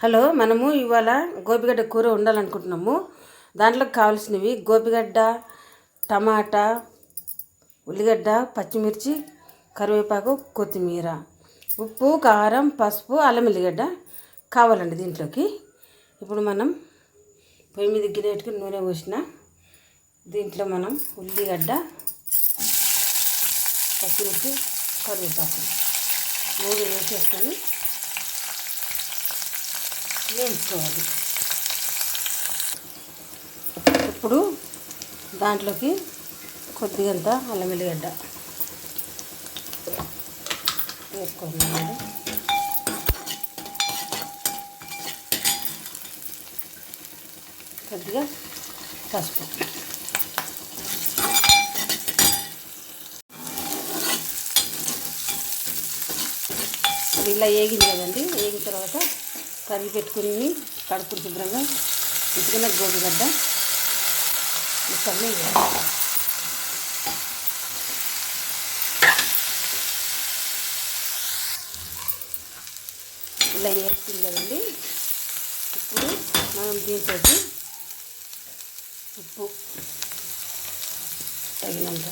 Hello మనము ఇవాళ గోపిగడ్డ కూర ఉండాలనుకుంటున్నాము దాంట్లోకి కావాల్సినవి గోపిగడ్డ టమాటా ఉల్లిగడ్డ పచ్చిమిర్చి కరివేపాకు కొత్తిమీర ఉప్పు కారం పసుపు అల్లం ఎల్లిగడ్డ కావాలండి దీంట్లోకి. ఇప్పుడు మనం పొయ్యి మీద గిన్నెట్టుకుని నూనె పోసిన దీంట్లో మనం ఉల్లిగడ్డ పచ్చిమిర్చి కరివేపాకు మూడు వేసేసుకొని వేయించుకోవాలి ఇప్పుడు దాంట్లోకి కొద్దిగంత అల్లం వెల్లిగడ్డ వేసుకోవాలి కొద్దిగా పసుపు. ఇలా వేగింది కదండి ఏగిన తర్వాత కర్రీ పెట్టుకుని కడుపుడు శుభ్రంగా ఉతుకున్న గోధుగడ్డ ముక్కల్ని ఇలా వేస్తుంది కదండి. ఇప్పుడు మనం దీంతో ఉప్పు తగినంత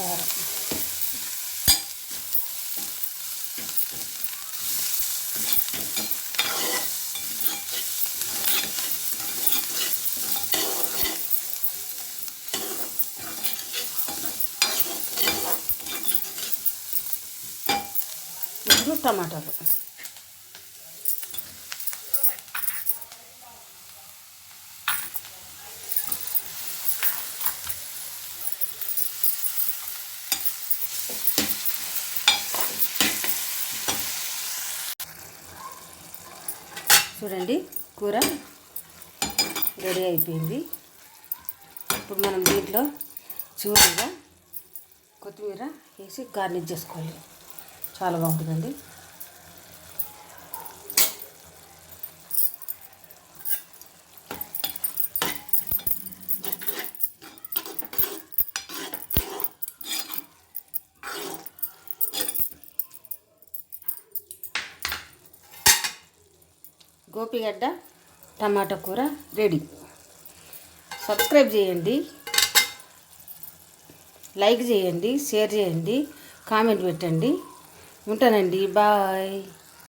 కారం ఇప్పుడు టమాటాలు చూడండి కూర రెడీ అయిపోయింది. ఇప్పుడు మనం దీంట్లో చూడగా కొత్తిమీర వేసి గార్నిష్ చేసుకోవాలి. చాలా బాగుంటుందండి. గోపిగడ్డ టమాటా కూర రెడీ. సబ్స్క్రైబ్ చేయండి. లైక్ చేయండి షేర్ చేయండి కామెంట్ పెట్టండి. ఉంటానండి బాయ్.